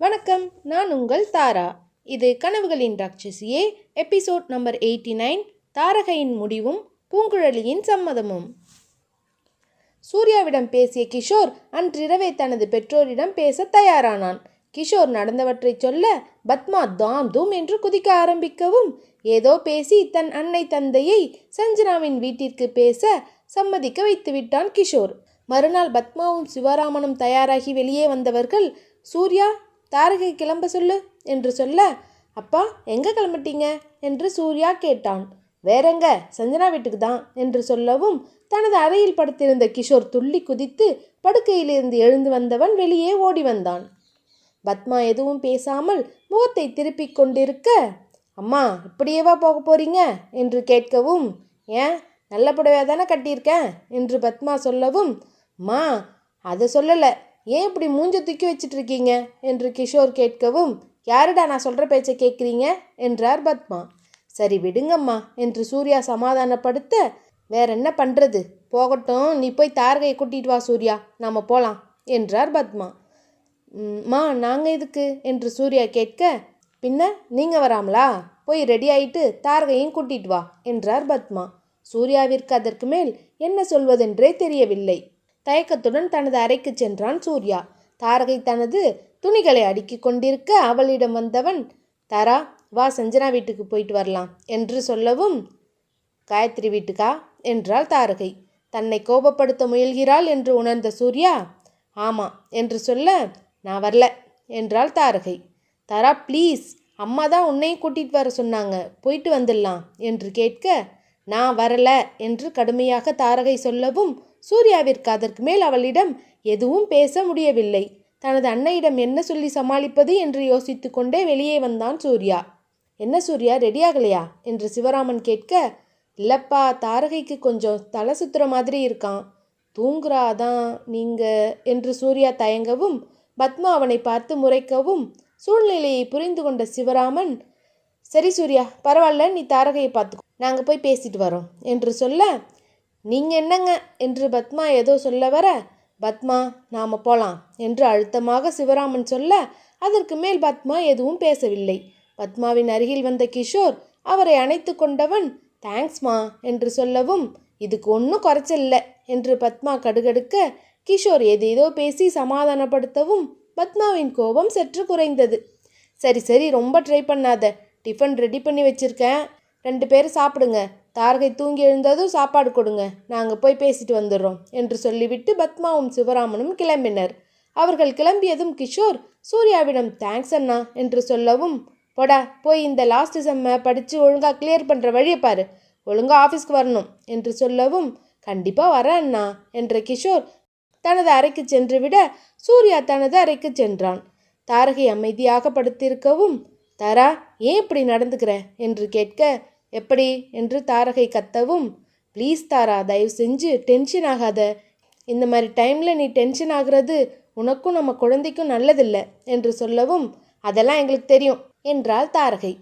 வணக்கம் நான் உங்கள் தாரா. இது கனவுகளின் ராட்சசியே எபிசோட் நம்பர் எயிட்டி நைன் தாரகையின் முடிவும் பூங்குழலியின் சம்மதமும். சூர்யாவிடம் பேசிய கிஷோர் அன்றிரவே தனது பெற்றோரிடம் பேச தயாரானான். கிஷோர் நடந்தவற்றை சொல்ல பத்மா தாம் தூம் என்று குதிக்க ஆரம்பிக்கவும் ஏதோ பேசி தன் அன்னை தந்தையை சஞ்சனாவின் வீட்டிற்கு பேச சம்மதிக்க வைத்து விட்டான் கிஷோர். மறுநாள் பத்மாவும் சிவராமனும் தயாராகி வெளியே வந்தவர்கள் சூர்யா தாரகை கிளம்ப சொல்லு என்று சொல்ல அப்பா எங்கே கிளம்பிட்டீங்க? என்று சூர்யா கேட்டான். வேறெங்க? சஞ்சனா வீட்டுக்கு தான் என்று சொல்லவும் தனது அறையில் படுத்திருந்த கிஷோர் துள்ளி குதித்து படுக்கையிலிருந்து எழுந்து வந்தவன் வெளியே ஓடி வந்தான். பத்மா எதுவும் பேசாமல் முகத்தை திருப்பிக் கொண்டிருக்க அம்மா இப்படியேவா போக போறீங்க? என்று கேட்கவும் ஏன்? நல்ல புடவையாக தானே கட்டியிருக்கேன்? என்று பத்மா சொல்லவும் மா அதை சொல்லலை. ஏன் இப்படி மூஞ்ச தூக்கி வச்சிட்டு இருக்கீங்க என்று கிஷோர் கேட்கவும் யாருடா நான் சொல்கிற பேச்சை கேட்குறீங்க? என்றார் பத்மா. சரி விடுங்கம்மா என்று சூர்யா சமாதானப்படுத்த வேற என்ன பண்ணுறது போகட்டும் நீ போய் தாரகையை கூட்டிட்டு வா சூர்யா. நாம் போகலாம் என்றார் பத்மா. மா நாங்கள் இதுக்கு என்று சூர்யா கேட்க பின்ன நீங்கள் வராமலா? போய் ரெடி ஆயிட்டு தாரகையும் கூட்டிட்டு வா என்றார் பத்மா. சூர்யாவிற்கு அதற்கு மேல் என்ன சொல்வதென்றே தெரியவில்லை. தயக்கத்துடன் தனது அறைக்கு சென்றான் சூர்யா. தாரகை தனது துணிகளை அடுக்கி கொண்டிருக்க அவளிடம் வந்தவன் தாரா வா சஞ்சனா வீட்டுக்கு போயிட்டு வரலாம் என்று சொல்லவும் காயத்ரி வீட்டுக்கா? என்றாள் தாரகை. தன்னை கோபப்படுத்த முயல்கிறாள் என்று உணர்ந்த சூர்யா ஆமாம் என்று சொல்ல நான் வரல என்றாள் தாரகை. தாரா ப்ளீஸ் அம்மா தான் உன்னையும் கூட்டிகிட்டு வர சொன்னாங்க. போயிட்டு வந்துடலாம் என்று கேட்க நான் வரல என்று கடுமையாக தாரகை சொல்லவும் சூர்யாவிற்கு அதற்கு மேல் அவளிடம் எதுவும் பேச முடியவில்லை. தனது அன்னையிடம் என்ன சொல்லி சமாளிப்பது என்று யோசித்து கொண்டே வெளியே வந்தான் சூர்யா. என்ன சூர்யா ரெடியாகலையா? என்று சிவராமன் கேட்க இல்லப்பா தாரகைக்கு கொஞ்சம் தலை சுத்துற மாதிரி இருக்கான். தூங்குறாதான் நீங்க என்று சூர்யா தயங்கவும் பத்மா அவனை பார்த்து முறைக்கவும் சூழ்நிலையை புரிந்து கொண்ட சிவராமன் சரி சூர்யா பரவாயில்ல நீ தாரகையை பார்த்துக்கோ நாங்கள் போய் பேசிட்டு வரோம் என்று சொல்ல நீங்கள் என்னங்க? என்று பத்மா ஏதோ சொல்ல வர பத்மா நாம் போகலாம் என்று அழுத்தமாக சிவராமன் சொல்ல அதற்கு மேல் பத்மா எதுவும் பேசவில்லை. பத்மாவின் அருகில் வந்த கிஷோர் அவரை அணைத்து கொண்டவன் தேங்க்ஸ்மா என்று சொல்லவும் இதுக்கு ஒன்றும் குறைச்சல்ல என்று பத்மா கடுகடுக்க கிஷோர் ஏதேதோ பேசி சமாதானப்படுத்தவும் பத்மாவின் கோபம் சற்று குறைந்தது. சரி சரி ரொம்ப ட்ரை பண்ணாத. டிஃபன் ரெடி பண்ணி வச்சிருக்கேன். ரெண்டு பேரும் சாப்பிடுங்க. தாரகை தூங்கி எழுந்ததும் சாப்பாடு கொடுங்க நாங்கள் போய் பேசிட்டு வந்துடுறோம் என்று சொல்லிவிட்டு பத்மாவும் சிவராமனும் கிளம்பினர். அவர்கள் கிளம்பியதும் கிஷோர் சூர்யாவிடம் தேங்க்ஸ் அண்ணா என்று சொல்லவும் போடா போய் இந்த லாஸ்ட் செம்ம படித்து ஒழுங்காக கிளியர் பண்ணுற வழியை பாரு ஒழுங்காக ஆஃபீஸ்க்கு வரணும் என்று சொல்லவும் கண்டிப்பாக வரேன் அண்ணா என்ற கிஷோர் தனது அறைக்கு சென்று விட சூர்யா தனது அறைக்கு சென்றான். தாரகை அமைதியாக படுத்திருக்கவும் தாரா ஏன் இப்படி நடந்துக்கிற? என்று கேட்க எப்படி என்று தாரகை கத்தவும் ப்ளீஸ் தாரா தயவு செஞ்சு டென்ஷன் ஆகாத. இந்த மாதிரி டைமில் நீ டென்ஷன் ஆகிறது உனக்கும் நம்ம குழந்தைக்கும் நல்லதில்லை என்று சொல்லவும் அதெல்லாம் எங்களுக்கு தெரியும் என்றாள் தாரகை.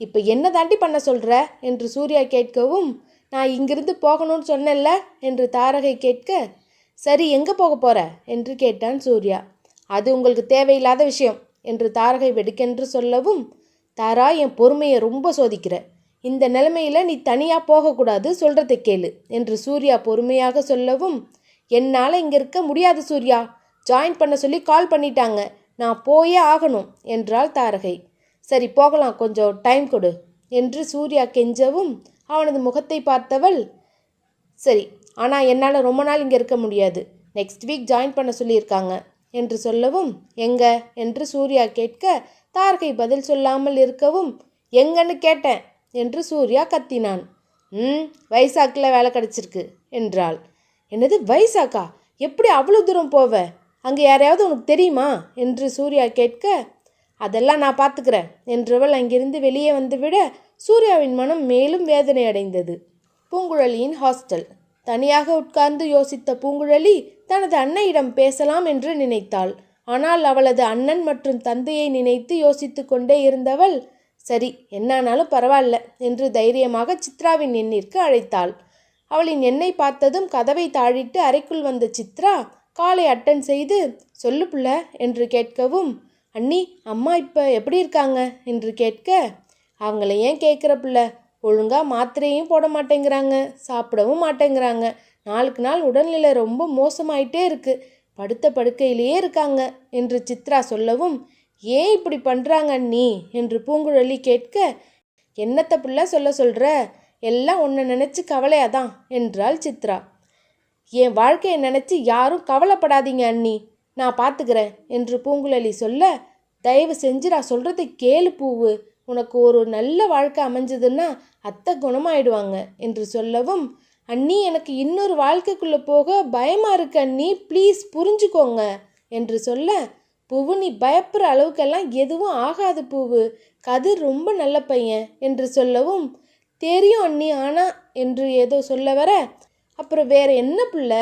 இப்போ என்ன தாண்டி பண்ண சொல்கிற என்று சூர்யா கேட்கவும் நான் இங்கிருந்து போகணும்னு சொன்னேன்ல என்று தாரகை கேட்க சரி எங்கே போக போகிற என்று கேட்டான் சூர்யா. அது உங்களுக்கு தேவையில்லாத விஷயம் என்று தாரகை வெடுக்கென்று சொல்லவும் தாரா என் பொறுமையை ரொம்ப சோதிக்கிற. இந்த நிலைமையில் நீ தனியாக போகக்கூடாது சொல்கிறதை கேளு என்று சூர்யா பொறுமையாக சொல்லவும் என்னால் இங்கே இருக்க முடியாது சூர்யா. ஜாயின் பண்ண சொல்லி கால் பண்ணிட்டாங்க. நான் போயே ஆகணும் என்றாள் தாரகை. சரி போகலாம். கொஞ்சம் டைம் கொடு என்று சூர்யா கெஞ்சவும் அவனது முகத்தை பார்த்தவள் சரி ஆனால் என்னால் ரொம்ப நாள் இங்கே இருக்க முடியாது. நெக்ஸ்ட் வீக் ஜாயின் பண்ண சொல்லியிருக்காங்க என்று சொல்லவும் எங்க? என்று சூர்யா கேட்க தாரகை பதில் சொல்லாமல் இருக்கவும் எங்கன்னு கேட்டேன். என்று சூர்யா கத்தினான். ம் வைசாக்கில் வேலை கிடச்சிருக்கு என்றாள். என்னது வைசாக்கா? எப்படி அவ்வளோ தூரம் போவ? அங்கே யாரையாவது உனக்கு தெரியுமா? என்று சூர்யா கேட்க அதெல்லாம் நான் பார்த்துக்கிறேன் என்றவள் அங்கிருந்து வெளியே வந்துவிட சூர்யாவின் மனம் மேலும் வேதனை அடைந்தது. பூங்குழலியின் ஹாஸ்டல். தனியாக உட்கார்ந்து யோசித்த பூங்குழலி தனது அன்னையிடம் பேசலாம் என்று நினைத்தாள். ஆனால் அவளது அண்ணன் மற்றும் தந்தையை நினைத்து யோசித்து கொண்டே இருந்தவள் சரி என்னானாலும் பரவாயில்ல என்று தைரியமாக சித்ராவின் எண்ணிற்கு அழைத்தாள். அவளின் எண்ணை பார்த்ததும் கதவை தாழிட்டு அறைக்குள் வந்த சித்ரா காலை அட்டன் செய்து சொல்லு புள்ள என்று கேட்கவும் அண்ணி அம்மா இப்போ எப்படி இருக்காங்க? என்று கேட்க அவங்கள ஏன் கேட்குற புள்ள? ஒழுங்காக மாத்திரையும் போட மாட்டேங்கிறாங்க சாப்பிடவும் மாட்டேங்கிறாங்க. நாளுக்கு நாள் உடல்நிலை ரொம்ப மோசமாயிட்டே இருக்கு. படுத்த படுக்கையிலேயே இருக்காங்க என்று சித்ரா சொல்லவும் ஏன் இப்படி பண்ணுறாங்க அண்ணி என்று பூங்குழலி கேட்க என்னத்தை பிள்ளை சொல்ல சொல்கிற எல்லாம் உன்னை நினச்சி கவலையாதான் என்றாள் சித்ரா. என் வாழ்க்கையை நினச்சி யாரும் கவலைப்படாதீங்க அண்ணி. நான் பார்த்துக்கிறேன் என்று பூங்குழலி சொல்ல தயவு செஞ்சு நான் சொல்கிறத கேளு பூவு. உனக்கு ஒரு நல்ல வாழ்க்கை அமைஞ்சதுன்னா அத்தை குணமாயிடுவாங்க என்று சொல்லவும் அண்ணி எனக்கு இன்னொரு வாழ்க்கைக்குள்ளே போக பயமாக இருக்கு அண்ணி. ப்ளீஸ் புரிஞ்சுக்கோங்க என்று சொல்ல பூவு நீ பயப்படுற அளவுக்கெல்லாம் எதுவும் ஆகாது பூவு. கதிர் ரொம்ப நல்ல பையன் என்று சொல்லவும் தெரியும் அண்ணி ஆனா என்று ஏதோ சொல்ல வர அப்புறம் வேற என்ன புள்ள?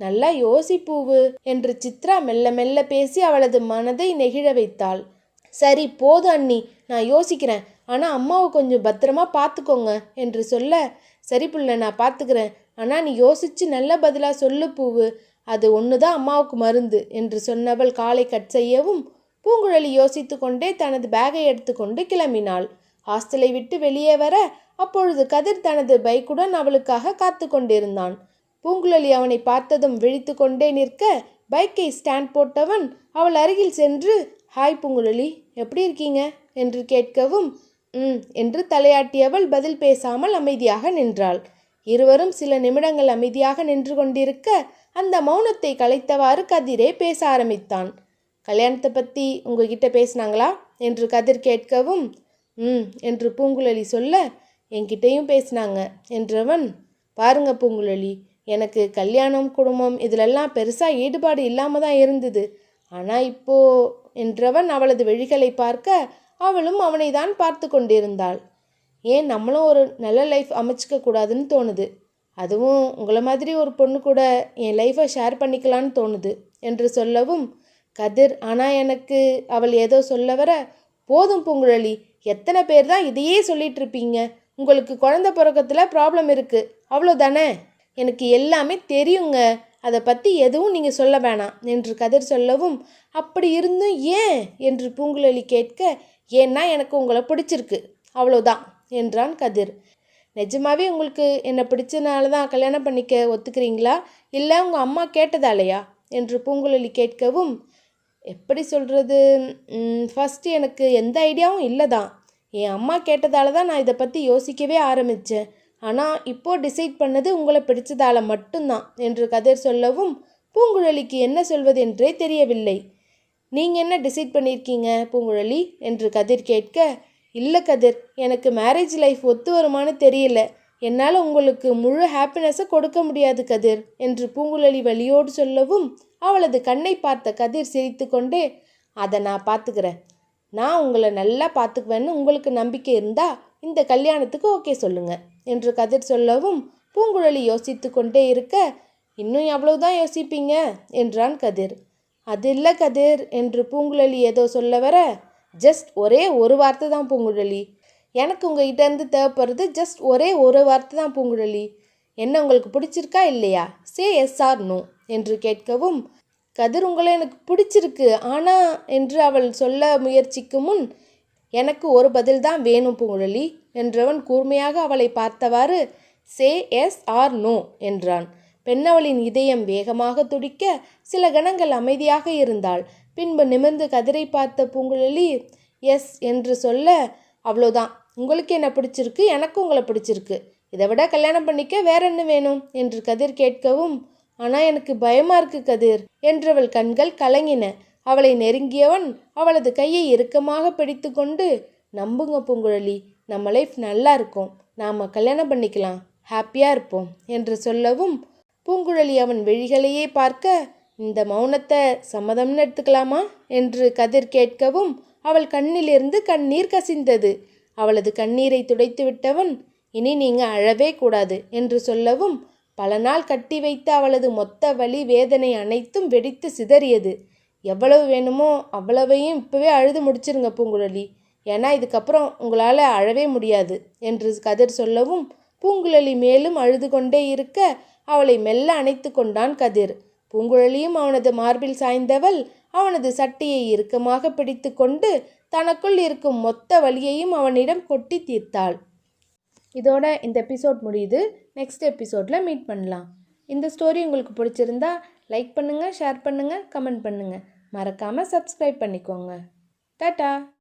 நல்லா யோசிப்பூவு என்று சித்ரா மெல்ல மெல்ல பேசி அவளது மனதை நெகிழ வைத்தாள். சரி போதும் அண்ணி நான் யோசிக்கிறேன். ஆனால் அம்மாவை கொஞ்சம் பத்திரமா பார்த்துக்கோங்க என்று சொல்ல சரி புள்ள நான் பார்த்துக்கிறேன் ஆனால் நீ யோசிச்சு நல்ல பதிலாக சொல்லு பூவு. அது ஒன்று தான் அம்மாவுக்கு மருந்து என்று சொன்னவள் காலை கட் செய்யவும் பூங்குழலி யோசித்து கொண்டே தனது பேகை எடுத்துக்கொண்டு கிளம்பினாள். ஹாஸ்டலை விட்டு வெளியே வர அப்பொழுது கதிர் தனது பைக்குடன் அவளுக்காக காத்து கொண்டிருந்தான். பூங்குழலி அவனை பார்த்ததும் விழித்து கொண்டே நிற்க பைக்கை ஸ்டாண்ட் போட்டவன் அவள் அருகில் சென்று ஹாய் பூங்குழலி எப்படி இருக்கீங்க? என்று கேட்கவும் ம் என்று தலையாட்டியவள் பதில் பேசாமல் அமைதியாக நின்றாள். இருவரும் சில நிமிடங்கள் அமைதியாக நின்று கொண்டிருக்க அந்த மௌனத்தை கலைத்தவாறு கதிரே பேச ஆரம்பித்தான். கல்யாணத்தை பற்றி உங்ககிட்ட பேசினாங்களா? என்று கதிர் கேட்கவும் ம் என்று பூங்குழலி சொல்ல என்கிட்டயும் பேசினாங்க என்றவன் பாருங்க பூங்குழலி எனக்கு கல்யாணம் குடும்பம் இதிலெல்லாம் பெருசாக ஈடுபாடு இல்லாமல் தான் இருந்தது. ஆனால் இப்போ என்றவன் அவளது விழிகளை பார்க்க அவளும் அவனை தான் பார்த்து கொண்டிருந்தாள். ஏன் நம்மளும் ஒரு நல்ல லைஃப் அமைச்சிக்க கூடாதுன்னு தோணுது. அதுவும் உங்களை மாதிரி ஒரு பொண்ணு கூட என் லைஃப்பை ஷேர் பண்ணிக்கலான்னு தோணுது என்று சொல்லவும் கதிர் ஆனால் எனக்கு அவள் ஏதோ சொல்ல வர போதும் பூங்குழலி எத்தனை பேர் தான் இதையே சொல்லிட்டு இருப்பீங்க? உங்களுக்கு குழந்த பிறக்கத்தில் ப்ராப்ளம் இருக்குது அவ்வளோதானே எனக்கு எல்லாமே தெரியுங்க. அதை பற்றி எதுவும் நீங்கள் சொல்ல வேணாம் என்று கதிர் சொல்லவும் அப்படி இருந்தும் ஏன்? என்று பூங்குழலி கேட்க ஏன்னா எனக்கு உங்களை பிடிச்சிருக்கு. அவ்வளோதான் என்றான் கதிர். நிஜமாவே உங்களுக்கு என்னை பிடிச்சனால தான் கல்யாணம் பண்ணிக்க ஒத்துக்கிறீங்களா? இல்லை உங்கள் அம்மா கேட்டதாலையா என்று பூங்குழலி கேட்கவும் எப்படி சொல்கிறது ஃபஸ்ட்டு எனக்கு எந்த ஐடியாவும் இல்லை தான். என் அம்மா கேட்டதால தான் நான் இதை பற்றி யோசிக்கவே ஆரம்பித்தேன் ஆனால் இப்போது டிசைட் பண்ணது உங்களை பிடிச்சதால மட்டும்தான் என்று கதிர் சொல்லவும் பூங்குழலிக்கு என்ன சொல்வது என்றே தெரியவில்லை. நீங்கள் என்ன டிசைட் பண்ணியிருக்கீங்க பூங்குழலி? என்று கதிர் கேட்க இல்லை கதிர் எனக்கு மேரேஜ் லைஃப் ஒத்து வருமானு தெரியல. என்னால் உங்களுக்கு முழு ஹாப்பினஸை கொடுக்க முடியாது கதிர் என்று பூங்குழலி வழியோடு சொல்லவும் அவளது கண்ணை பார்த்த கதிர் சிரித்து கொண்டே அதை நான் பார்த்துக்கிறேன் நான் உங்களை நல்லா பார்த்துக்குவேன்னு உங்களுக்கு நம்பிக்கை இருந்தால் இந்த கல்யாணத்துக்கு ஓகே சொல்லுங்க என்று கதிர் சொல்லவும் பூங்குழலி யோசித்து கொண்டே இருக்க இன்னும் எவ்வளவுதான் யோசிப்பீங்க? என்றான் கதிர். அது இல்லை கதிர் என்று பூங்குழலி ஏதோ சொல்ல வர ஜஸ்ட் ஒரே ஒரு வார்த்தை தான் பூங்குழலி. எனக்கு உங்ககிட்ட இருந்து தேவைப்படுறது ஜஸ்ட் ஒரே ஒரு வார்த்தை தான் பூங்குழலி. என்ன உங்களுக்கு பிடிச்சிருக்கா இல்லையா? சே எஸ் ஆர் நோ என்று கேட்கவும் கதிர் உங்களை எனக்கு பிடிச்சிருக்கு ஆனா என்று அவள் சொல்ல முயற்சிக்கும் முன் எனக்கு ஒரு பதில் தான் வேணும் பூங்குழலி என்றவன் கூர்மையாக அவளை பார்த்தவாறு சே எஸ் ஆர் நோ என்றான். பெண்ணவளின் இதயம் வேகமாக துடிக்க சில கணங்கள் அமைதியாக இருந்தாள். பின்பு நிமிர்ந்து கதிரை பார்த்த பூங்குழலி எஸ் என்று சொல்ல அவ்வளோதான். உங்களுக்கு என்ன பிடிச்சிருக்கு? எனக்கு உங்களை பிடிச்சிருக்கு. இதை விட கல்யாணம் பண்ணிக்க வேற என்ன வேணும்? என்று கதிர் கேட்கவும் ஆனால் எனக்கு பயமா இருக்கு கதிர் என்றவள் கண்கள் கலங்கின. அவளை நெருங்கியவன் அவளது கையை இறுக்கமாக பிடித்து கொண்டு நம்புங்க பூங்குழலி நம்ம லைஃப் நல்லா இருக்கும். நாம் கல்யாணம் பண்ணிக்கலாம். ஹாப்பியாக இருப்போம் என்று சொல்லவும் பூங்குழலி அவன் விழிகளையே பார்க்க இந்த மௌனத்தை சம்மதம்னு எடுத்துக்கலாமா? என்று கதிர் கேட்கவும் அவள் கண்ணிலிருந்து கண்ணீர் கசிந்தது. அவளது கண்ணீரை துடைத்து விட்டவன் இனி நீங்க அழவே கூடாது என்று சொல்லவும் பல நாள் கட்டி வைத்த அவளது மொத்த வலி வேதனை அனைத்தும் வெடித்து சிதறியது. எவ்வளவு வேணுமோ அவ்வளவையும் இப்பவே அழுது முடிச்சிருங்க பூங்குழலி. ஏன்னா இதுக்கப்புறம் உங்களால் அழவே முடியாது என்று கதிர் சொல்லவும் பூங்குழலி மேலும் அழுது கொண்டே இருக்க அவளை மெல்ல அணைத்து கொண்டான் கதிர். பூங்குழலியும் அவனது மார்பில் சாய்ந்தவள் அவனது சட்டையை இறுக்கமாக பிடித்து கொண்டு தனக்குள் இருக்கும் மொத்த வழியையும் அவனிடம் கொட்டி தீர்த்தாள். இதோட இந்த எபிசோட் முடியுது. நெக்ஸ்ட் எபிசோடில் மீட் பண்ணலாம். இந்த ஸ்டோரி உங்களுக்கு பிடிச்சிருந்தா லைக் பண்ணுங்கள் ஷேர் பண்ணுங்கள் கமெண்ட் பண்ணுங்கள் மறக்காமல் சப்ஸ்கிரைப் பண்ணிக்கோங்க. டாட்டா!